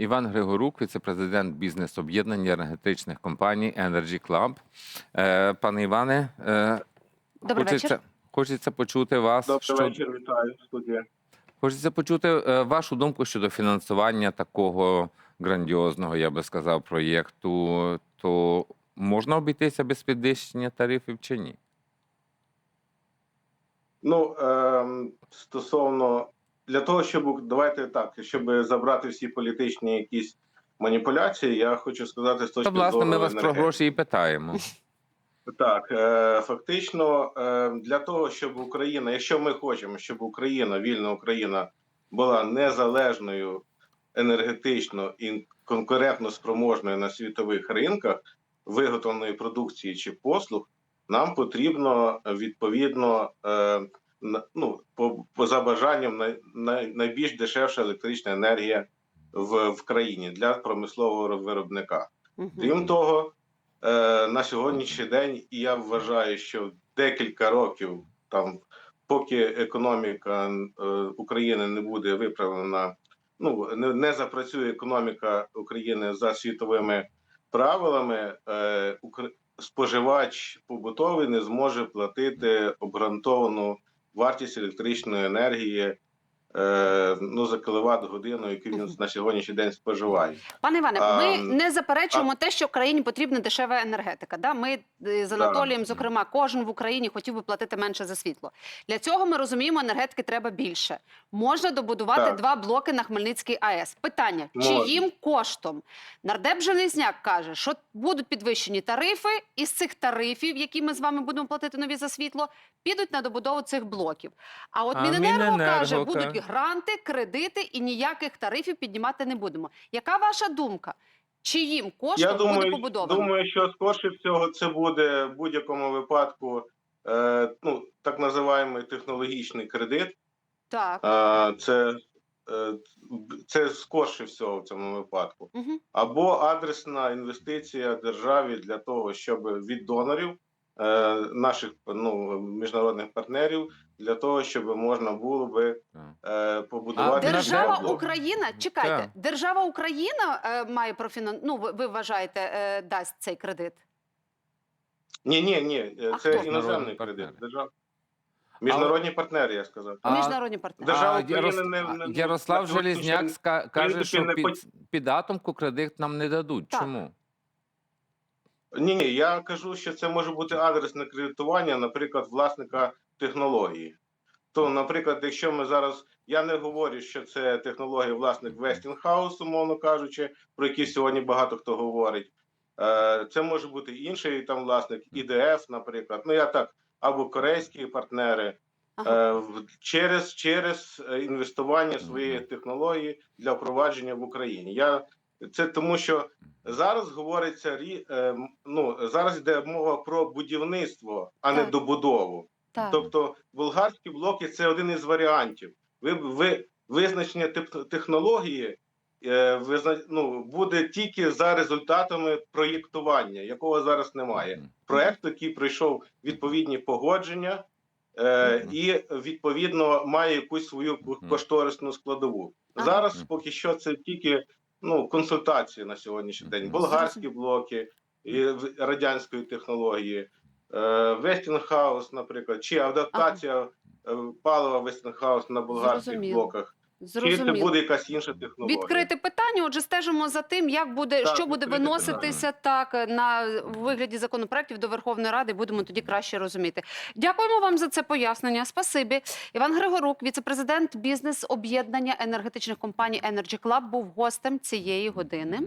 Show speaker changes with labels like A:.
A: Іван Григорук, віце-президент бізнес-об'єднання енергетичних компаній Energy Club. Е, Пане Іване, е,
B: Добрий
A: хочеться,
B: вечір.
A: хочеться почути вас.
C: Добрий
A: що-
C: вечір, вітаю студія.
A: Хочеться почути е, вашу думку щодо фінансування такого грандіозного, я би сказав, проєкту. То можна обійтися без підвищення тарифів чи ні?
C: Ну ем, стосовно для того, щоб давайте так, щоб забрати всі політичні якісь маніпуляції, я хочу сказати з точки
A: Та, власне,
C: зору
A: ми вас про гроші і питаємо.
C: Так, е, фактично, е, для того, щоб Україна, якщо ми хочемо, щоб Україна, вільна Україна, була незалежною енергетично і конкурентно спроможною на світових ринках виготовленої продукції чи послуг, нам потрібно відповідно е, ну, по, по за бажанням най, най, найбільш дешевша електрична енергія в, в країні для промислового виробника. Крім того, е, на сьогоднішній день і я вважаю, що декілька років, там, поки економіка е, України не буде виправлена, ну не, не запрацює економіка України за світовими правилами, е, споживач побутовий не зможе платити обґрунтовану вартість електричної енергії. е, Ну, за кіловат годину, яку він на сьогоднішній день споживає.
B: Пане Іване,
C: А,
B: ми не заперечуємо те, що країні потрібна дешева енергетика. Да? Ми з Анатолієм, зокрема, кожен в Україні хотів би платити менше за світло. Для цього ми розуміємо, енергетики треба більше. Можна добудувати
C: Так.
B: два блоки на Хмельницький АЕС. Питання:
C: Можна.
B: чиїм коштом? Нардеп Железняк каже, що будуть підвищені тарифи, і з цих тарифів, які ми з вами будемо платити нові за світло, підуть на добудову цих блоків. А от
A: А
B: Міненерго,
A: Міненерго
B: каже- будуть гранти, кредити і ніяких тарифів піднімати не будемо. Яка ваша думка? Чиїм коштом
C: Я думаю,
B: буде побудовано?
C: думаю, що скорше всього це буде в будь-якому випадку е, ну, так називаємо технологічний кредит.
B: Так.
C: Е, це, е, це скорше всього в цьому випадку.
B: Угу.
C: Або адресна інвестиція державі для того, щоб від донорів наших ну, міжнародних партнерів, для того, щоб можна було би е, побудувати
A: А
B: Держава
C: блок.
B: Україна, чекайте,
A: Так.
B: держава Україна е, має профінан... Ну, ви, ви вважаєте, е, дасть цей кредит?
C: Ні, ні, ні, це
B: хто?
C: іноземний кредит.
A: партнери.
C: Держав... Міжнародні партнери, я сказав.
A: А-
B: Міжнародні партнери.
C: Держава
A: А Ярос-
C: не- не-
A: Ярослав
C: день,
A: каже, що під, під атомку кредит нам не дадуть.
B: Так.
A: Чому?
C: Ні, ні, я кажу, що це може бути адресне кредитування, наприклад, власника технології. То, наприклад, якщо ми зараз, я не говорю, що це технологія власник Westinghouse, умовно кажучи, про які сьогодні багато хто говорить. Е, Це може бути інший там власник ІДФ, наприклад. Ну я так, або корейські партнери.
B: Ага.
C: Е, через, через е, інвестування своєї технології для впровадження в Україні. Я це тому, що зараз говориться рі- е, ну зараз йде мова про будівництво, а не
B: Так.
C: добудову.
B: Так.
C: Тобто болгарські блоки це один із варіантів. Ви, ви визначення технології е, визна, ну, буде тільки за результатами проєктування, якого зараз немає
A: Мгм.
C: проект, який пройшов відповідні погодження, е, і відповідно має якусь свою кошторисну складову. Зараз поки що це тільки ну консультації на сьогоднішній день. Болгарські блоки і радянської технології, е, наприклад, чи адаптація ага. палива Westinghouse на болгарських
B: Зрозуміло.
C: блоках, чи це буде якась інша технологія.
B: Відкрите питання. Отже, стежимо за тим, як буде
C: Так,
B: що буде
C: виноситися
B: виноситися так на в вигляді законопроектів до Верховної Ради. Будемо тоді краще розуміти. Дякуємо вам за це пояснення. Спасибі. Іван Григорук, віцепрезидент бізнес об'єднання енергетичних компаній Energy Club, був гостем цієї години.